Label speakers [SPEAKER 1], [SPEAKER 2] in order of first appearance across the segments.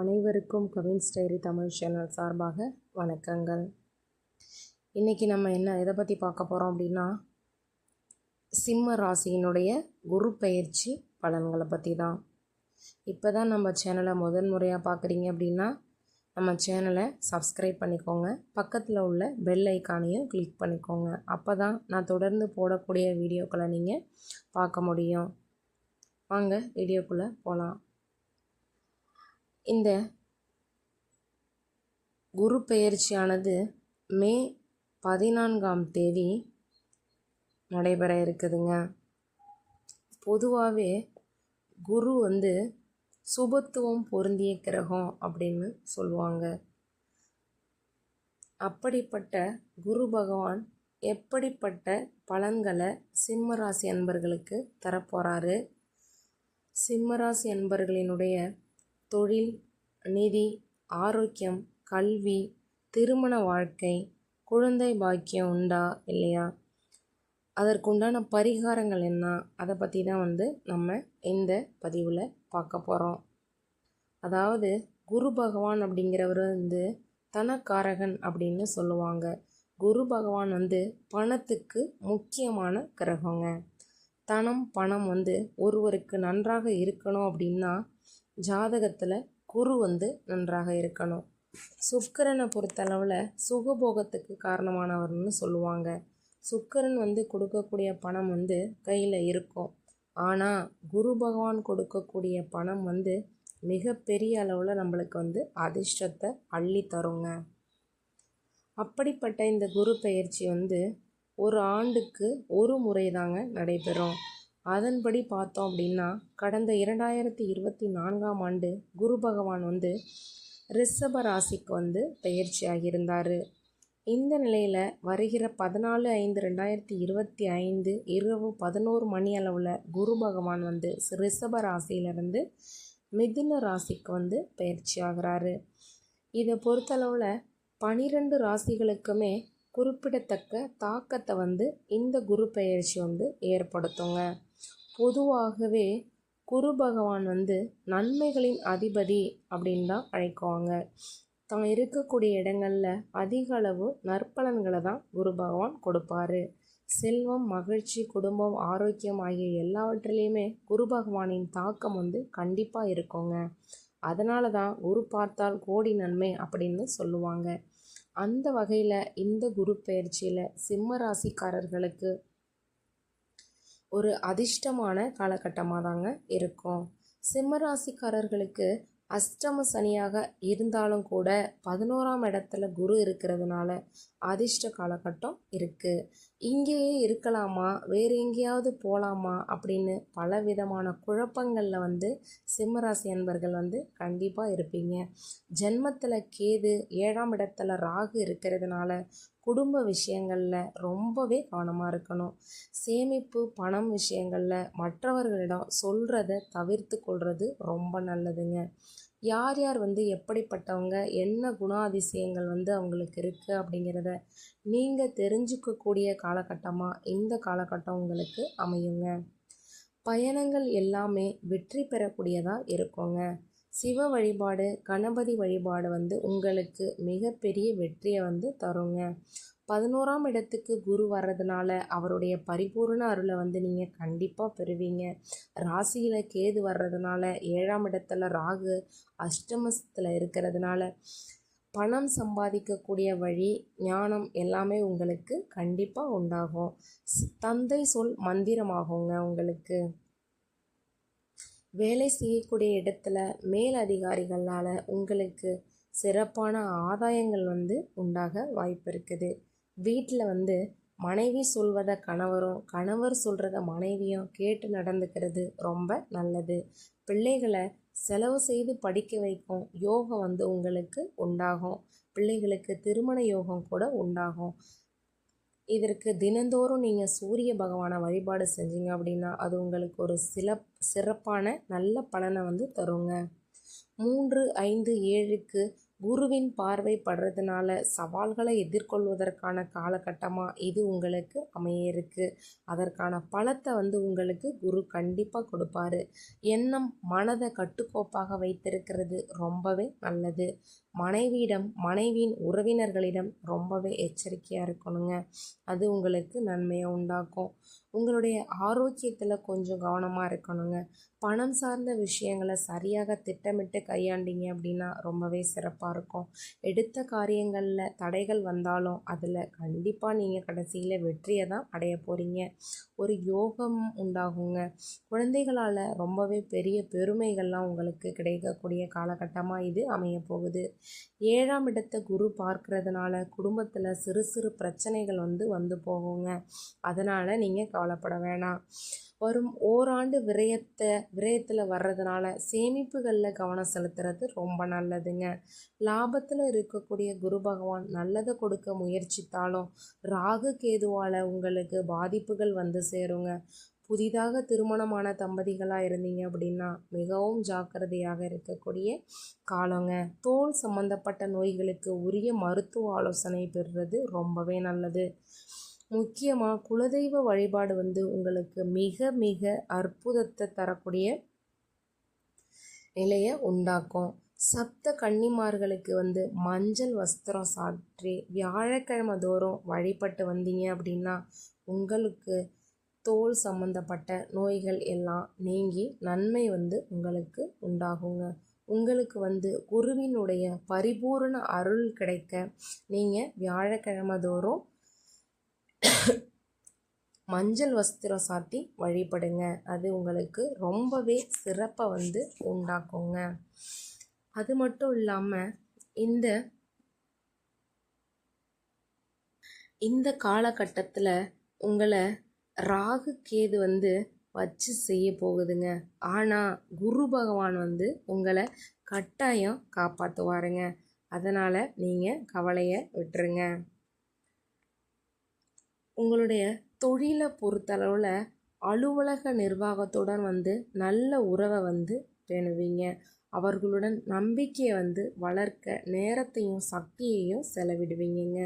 [SPEAKER 1] அனைவருக்கும் Cavin's diary Tamil channel சார்பாக வணக்கங்கள். இன்றைக்கி நம்ம என்ன எதை பற்றி பார்க்க போகிறோம் அப்படின்னா சிம்ம ராசியினுடைய குரு பயிற்சி பலன்களை பற்றி தான். இப்போ தான் நம்ம சேனலை முதன் முறையாக பார்க்குறீங்க அப்படின்னா நம்ம சேனலை சப்ஸ்கிரைப் பண்ணிக்கோங்க. பக்கத்தில் உள்ள பெல் ஐக்கானையும் கிளிக் பண்ணிக்கோங்க. அப்போ தான் நான் தொடர்ந்து போடக்கூடிய வீடியோக்களை நீங்கள் பார்க்க முடியும். வாங்க வீடியோக்குள்ளே போகலாம் இந்த குரு பெயர்ச்சியானது மே பதினான்காம் தேதி நடைபெற இருக்குதுங்க. பொதுவாகவே குரு வந்து சுபத்துவம் பொருந்திய கிரகம் அப்படின்னு சொல்லுவாங்க. அப்படிப்பட்ட குரு பகவான் எப்படிப்பட்ட பலன்களை சிம்மராசி அன்பர்களுக்கு தரப்போகிறாரு சிம்மராசி அன்பர்களினுடைய தொழில் நிதி ஆரோக்கியம் கல்வி திருமண வாழ்க்கை குழந்தை பாக்கியம் உண்டா இல்லையா? அதற்குண்டான பரிகாரங்கள் என்ன? அதை பற்றி தான் வந்து நம்ம இந்த பதிவில் பார்க்க போகிறோம் அதாவது குரு பகவான் அப்படிங்கிறவர் வந்து தனக்காரகன் அப்படின்னு சொல்லுவாங்க. குரு பகவான் வந்து பணத்துக்கு முக்கியமான கிரகங்க. தனம் பணம் வந்து ஒருவருக்கு நன்றாக இருக்கணும் அப்படின்னா ஜாதகத்தில் குரு வந்து நன்றாக இருக்கணும். சுக்கரனை பொறுத்தளவில் சுகபோகத்துக்கு காரணமானவர்னு சொல்லுவாங்க. சுக்கரன் வந்து கொடுக்கக்கூடிய பணம் வந்து கையில் இருக்கும். ஆனால் குரு பகவான் கொடுக்கக்கூடிய பணம் வந்து மிகப்பெரிய அளவில் நம்மளுக்கு வந்து அதிர்ஷ்டத்தை அள்ளி தருங்க. அப்படிப்பட்ட இந்த குரு பயிற்சி வந்து ஒரு ஆண்டுக்கு ஒரு முறை தாங்க நடைபெறும். அதன்படி பார்த்தோம் அப்படின்னா கடந்த இரண்டாயிரத்தி இருபத்தி நான்காம் ஆண்டு குரு பகவான் வந்து ரிஷப ராசிக்கு வந்து பயிற்சி ஆகியிருந்தார் இந்த நிலையில் வருகிற பதினாலு ஐந்து ரெண்டாயிரத்தி இருபத்தி ஐந்து இரவு பதினோரு மணி அளவில் குரு பகவான் வந்து ரிஷப ராசியிலிருந்து மிதுன ராசிக்கு வந்து பயிற்சி ஆகிறாரு இதை பொறுத்தளவில் பனிரெண்டு ராசிகளுக்குமே குறிப்பிடத்தக்க தாக்கத்தை வந்து இந்த குரு பயிற்சி வந்து ஏற்படுத்துங்க. பொதுவாகவே குரு பகவான் வந்து நன்மைகளின் அதிபதி அப்படின்னு தான் அழைக்குவாங்க. தான் இருக்கக்கூடிய இடங்களில் அதிக அளவு நற்பலன்களை தான் குரு பகவான் கொடுப்பாரு. செல்வம் மகிழ்ச்சி குடும்பம் ஆரோக்கியம் ஆகிய எல்லாவற்றிலையுமே குரு பகவானின் தாக்கம் வந்து கண்டிப்பாக இருக்குங்க. அதனால தான் குரு பார்த்தால் கோடி நன்மை அப்படின்னு சொல்லுவாங்க. அந்த வகையில் இந்த குரு பயிற்சியில் சிம்ம ராசிக்காரர்களுக்கு ஒரு அதிர்ஷ்டமான காலகட்டமாக தாங்க இருக்கும். சிம்ம ராசிக்காரர்களுக்கு அஷ்டம சனியாக இருந்தாலும் கூட பதினோராம் இடத்துல குரு இருக்கிறதுனால அதிர்ஷ்ட காலகட்டம் இருக்குது இங்கேயே இருக்கலாமா? வேறு எங்கேயாவது போகலாமா அப்படின்னு பல விதமான குழப்பங்களில் வந்து சிம்மராசி அன்பர்கள் வந்து கண்டிப்பாக இருப்பீங்க. ஜென்மத்தில் கேது ஏழாம் இடத்துல ராகு இருக்கிறதுனால குடும்ப விஷயங்களில் ரொம்பவே கவனமாக இருக்கணும். சேமிப்பு பணம் விஷயங்களில் மற்றவர்களிடம் சொல்கிறத தவிர்த்து கொள்வது ரொம்ப நல்லதுங்க. யார் யார் வந்து எப்படிப்பட்டவங்க என்ன குணாதிசயங்கள் வந்து அவங்களுக்கு இருக்குது அப்படிங்கிறத நீங்கள் தெரிஞ்சுக்கக்கூடிய காலகட்டமாக இந்த காலகட்டம் உங்களுக்கு அமையுங்க. பயணங்கள் எல்லாமே வெற்றி பெறக்கூடியதாக இருக்குங்க. சிவ வழிபாடு கணபதி வழிபாடு வந்து உங்களுக்கு மிகப்பெரிய வெற்றியை வந்து தருங்க. பதினோராம் இடத்துக்கு குரு வர்றதுனால அவருடைய பரிபூர்ண அருளை வந்து நீங்கள் கண்டிப்பாக பெறுவீங்க. ராசியில் கேது வர்றதுனால ஏழாம் இடத்துல ராகு அஷ்டமத்தில் இருக்கிறதுனால பணம் சம்பாதிக்கக்கூடிய வழி ஞானம் எல்லாமே உங்களுக்கு கண்டிப்பாக உண்டாகும். தந்தை சொல் மந்திரமாகுங்க உங்களுக்கு. வேலை செய்யக்கூடிய இடத்துல மேல் அதிகாரிகளால் உங்களுக்கு சிறப்பான ஆதாயங்கள் வந்து உண்டாக வாய்ப்பு இருக்குது. வீட்டில் வந்து மனைவி சொல்வதை கணவரும் கணவர் சொல்கிறத மனைவியும் கேட்டு நடந்துக்கிறது ரொம்ப நல்லது. பிள்ளைகளை செலவு செய்து படிக்க வைக்கும் யோகம் வந்து உங்களுக்கு உண்டாகும். பிள்ளைகளுக்கு திருமண யோகம் கூட உண்டாகும். இதற்கு தினந்தோறும் நீங்கள் சூரிய பகவானை வழிபாடு செஞ்சீங்க அப்படின்னா அது உங்களுக்கு ஒரு சில சிறப்பான நல்ல பலனை வந்து தருங்க. மூன்று ஐந்து ஏழுக்கு குருவின் பார்வை படுறதுனால சவால்களை எதிர்கொள்வதற்கான காலகட்டமாக இது உங்களுக்கு அமைய இருக்குது அதற்கான பலத்தை வந்து உங்களுக்கு குரு கண்டிப்பாக கொடுப்பாரு. எண்ணம் மனதை கட்டுக்கோப்பாக வைத்திருக்கிறது ரொம்பவே நல்லது. மனைவியிடம் மனைவியின் உறவினர்களிடம் ரொம்பவே எச்சரிக்கையாக இருக்கணுங்க. அது உங்களுக்கு நன்மையை உண்டாக்கும். உங்களுடைய ஆரோக்கியத்தில் கொஞ்சம் கவனமாக இருக்கணுங்க. பணம் சார்ந்த விஷயங்களை சரியாக திட்டமிட்டு கையாண்டிங்க அப்படின்னா ரொம்பவே சிறப்பாக இருக்கும். எடுத்த காரியங்களில் தடைகள் வந்தாலும் அதில் கண்டிப்பாக நீங்கள் கடைசியில் வெற்றியை தான் அடைய போகிறீங்க ஒரு யோகம் உண்டாகுங்க. குழந்தைகளால் ரொம்பவே பெரிய பெருமைகள்லாம் உங்களுக்கு கிடைக்கக்கூடிய காலகட்டமாக இது அமைய போகுது ஏழாம் இடத்தை குரு பார்க்கறதுனால குடும்பத்தில் சிறு சிறு பிரச்சனைகள் வந்து வந்து போகுங்க. அதனால் நீங்கள் கவலைப்பட வேணாம். வரும் ஓராண்டு விரயத்தை விரயத்தில் வர்றதுனால சேமிப்புகளில் கவனம் செலுத்துறது ரொம்ப நல்லதுங்க. லாபத்தில் இருக்கக்கூடிய குரு பகவான் நல்லதை கொடுக்க முயற்சித்தாலும் ராகு கேதுவால் உங்களுக்கு பாதிப்புகள் வந்து சேருங்க. புதிதாக திருமணமான தம்பதிகளாக இருந்தீங்க அப்படின்னா மிகவும் ஜாக்கிரதையாக இருக்கக்கூடிய காலங்க. தோல் சம்பந்தப்பட்ட நோய்களுக்கு உரிய மருத்துவ ஆலோசனை பெறுறது ரொம்பவே நல்லது. முக்கியமாக குலதெய்வ வழிபாடு வந்து உங்களுக்கு மிக மிக அற்புதத்தை தரக்கூடிய நிலையை உண்டாக்கும். சப்த கன்னிமார்களுக்கு வந்து மஞ்சள் வஸ்திரம் சாற்றி வியாழக்கிழமை தோறும் வழிபட்டு வந்தீங்க அப்படின்னா உங்களுக்கு தோல் சம்பந்தப்பட்ட நோய்கள் எல்லாம் நீங்கி நன்மை வந்து உங்களுக்கு உண்டாகுங்க. உங்களுக்கு வந்து குருவினுடைய பரிபூரண அருள் கிடைக்க நீங்கள் வியாழக்கிழமை தோறும் மஞ்சள் வஸ்திரம் சாத்தி வழிபடுங்க. அது உங்களுக்கு ரொம்பவே சிறப்பை வந்து உண்டாக்குங்க. அது மட்டும் இல்லாமல் இந்த இந்த காலகட்டத்தில் உங்களை ராகு கேது வந்து வச்சு செய்ய போகுதுங்க. ஆனால் குரு பகவான் வந்து உங்களை கட்டாயம் காப்பாற்றுவாருங்க அதனால் நீங்கள் கவலையை விட்டுருங்க. உங்களுடைய தொழிலை பொறுத்தளவில் அலுவலக நிர்வாகத்துடன் வந்து நல்ல உறவை வந்து பேணுவீங்க. அவர்களுடன் நம்பிக்கையை வந்து வளர்க்க நேரத்தையும் சக்தியையும் செலவிடுவீங்கங்க.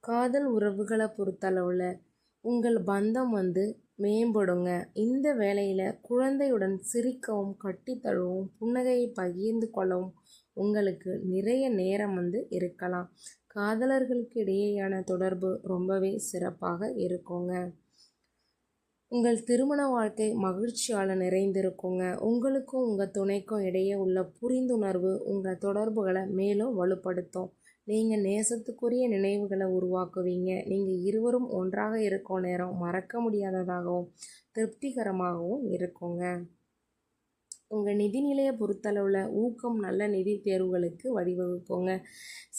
[SPEAKER 1] காதல் உறவுகளை பொறுத்தளவில் உங்கள் பந்தம் வந்து மேம்படுங்க. இந்த வேலையில் குழந்தையுடன் சிரிக்கவும் கட்டித்தழுவும் புன்னகையை பகிர்ந்து கொள்ளவும் உங்களுக்கு நிறைய நேரம் வந்து இருக்கலாம். காதலர்களுக்கு இடையேயான தொடர்பு ரொம்பவே சிறப்பாக இருக்குங்க. உங்கள் திருமண வாழ்க்கை மகிழ்ச்சியால் நிறைந்திருக்குங்க. உங்களுக்கும் உங்கள் துணைக்கும் இடையே உள்ள புரிந்துணர்வு உங்கள் தொடர்புகளை மேலும் வலுப்படுத்தும். நீங்கள் நேசத்துக்குரிய நினைவுகளை உருவாக்குவீங்க. நீங்கள் இருவரும் ஒன்றாக இருக்கும் நேரம் மறக்க முடியாததாகவும் திருப்திகரமாகவும் இருக்குங்க. உங்கள் நிதிநிலையை பொறுத்தளவில் ஊக்கம் நல்ல நிதி தேர்வுகளுக்கு வழிவகுக்குங்க.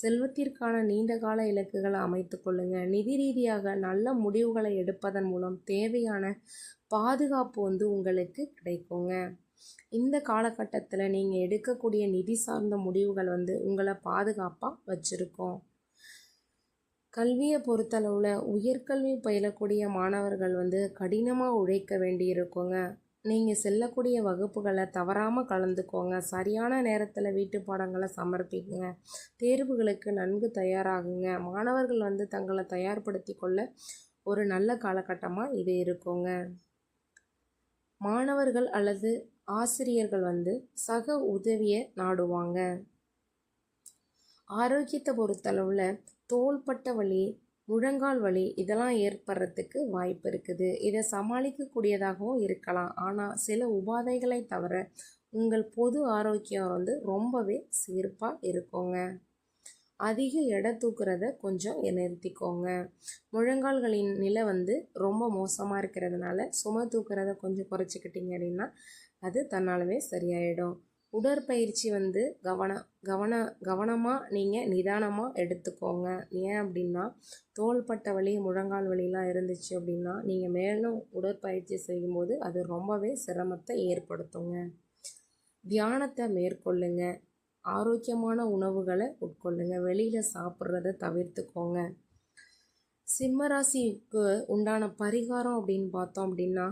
[SPEAKER 1] செல்வத்திற்கான நீண்டகால இலக்குகளை அமைத்து கொள்ளுங்கள் நிதி ரீதியாக நல்ல முடிவுகளை எடுப்பதன் மூலம் தேவையான பாதுகாப்பு வந்து உங்களுக்கு கிடைக்குங்க. இந்த காலகட்டத்தில் நீங்கள் எடுக்கக்கூடிய நிதி சார்ந்த முடிவுகள் வந்து உங்களை பாதுகாப்பாக வச்சுருக்கோம். கல்வியை பொறுத்தளவில் உயர்கல்வி பயிலக்கூடிய மாணவர்கள் வந்து கடினமாக உழைக்க வேண்டி இருக்குங்க நீங்கள் செல்லக்கூடிய வகுப்புகளை தவறாமல் கலந்துக்கோங்க. சரியான நேரத்தில் வீட்டு பாடங்களை சமர்ப்பிக்குங்க தேர்வுகளுக்கு நன்கு தயாராகுங்க. மாணவர்கள் வந்து தங்களை தயார்படுத்தி கொள்ள ஒரு நல்ல காலகட்டமாக இது இருக்குங்க. மாணவர்கள் அல்லது ஆசிரியர்கள் வந்து சக உதவியை நாடுவாங்க. ஆரோக்கியத்தை பொறுத்தளவில் தோள்பட்ட வலி முழங்கால் வலி இதெல்லாம் ஏற்படுறதுக்கு வாய்ப்பு இருக்குது. இதை சமாளிக்கக்கூடியதாகவும் இருக்கலாம். ஆனால் சில உபாதைகளை தவிர உங்கள் பொது ஆரோக்கியம் வந்து ரொம்பவே சீர்ப்பாக இருக்குங்க. அதிக எடை தூக்குறத கொஞ்சம் நிறுத்திக்கோங்க. முழங்கால்களின் நிலை வந்து ரொம்ப மோசமாக இருக்கிறதுனால சுமை தூக்குறத கொஞ்சம் குறைச்சிக்கிட்டிங்க அப்படின்னா அது தன்னாலவே சரியாயிடும். உடற்பயிற்சி வந்து கவன கவன கவனமாக நீங்கள் நிதானமாக எடுத்துக்கோங்க. ஏன் அப்படின்னா தோள்பட்ட வலி முழங்கால் வலிலாம் இருந்துச்சு அப்படின்னா நீங்கள் மேலும் உடற்பயிற்சி செய்யும்போது அது ரொம்பவே சிரமத்தை ஏற்படுத்துங்க. தியானத்தை மேற்கொள்ளுங்க. ஆரோக்கியமான உணவுகளை உட்கொள்ளுங்க. வெளியில் சாப்பிட்றத தவிர்த்துக்கோங்க. சிம்மராசிக்கு உண்டான பரிகாரம் அப்படின்னு பார்த்தோம் அப்படின்னா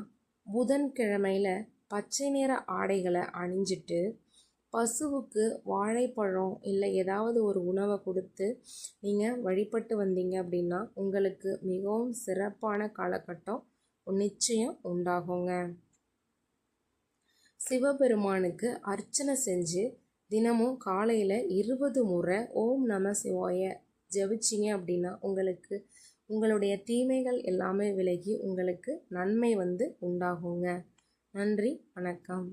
[SPEAKER 1] புதன்கிழமையில் பச்சை நிற ஆடைகளை அணிஞ்சிட்டு பசுவுக்கு வாழைப்பழம் இல்லை ஏதாவது ஒரு உணவை கொடுத்து நீங்கள் வழிபட்டு வந்தீங்க அப்படின்னா உங்களுக்கு மிகவும் சிறப்பான காலகட்டம் நிச்சயம் உண்டாகுங்க. சிவபெருமானுக்கு அர்ச்சனை செஞ்சு தினமும் காலையில் இருபது முறை ஓம் நம சிவாய ஜபிச்சிங்க அப்படின்னா உங்களுக்கு உங்களுடைய தீமைகள் எல்லாமே விலகி உங்களுக்கு நன்மை வந்து உண்டாகுங்க. நன்றி வணக்கம்.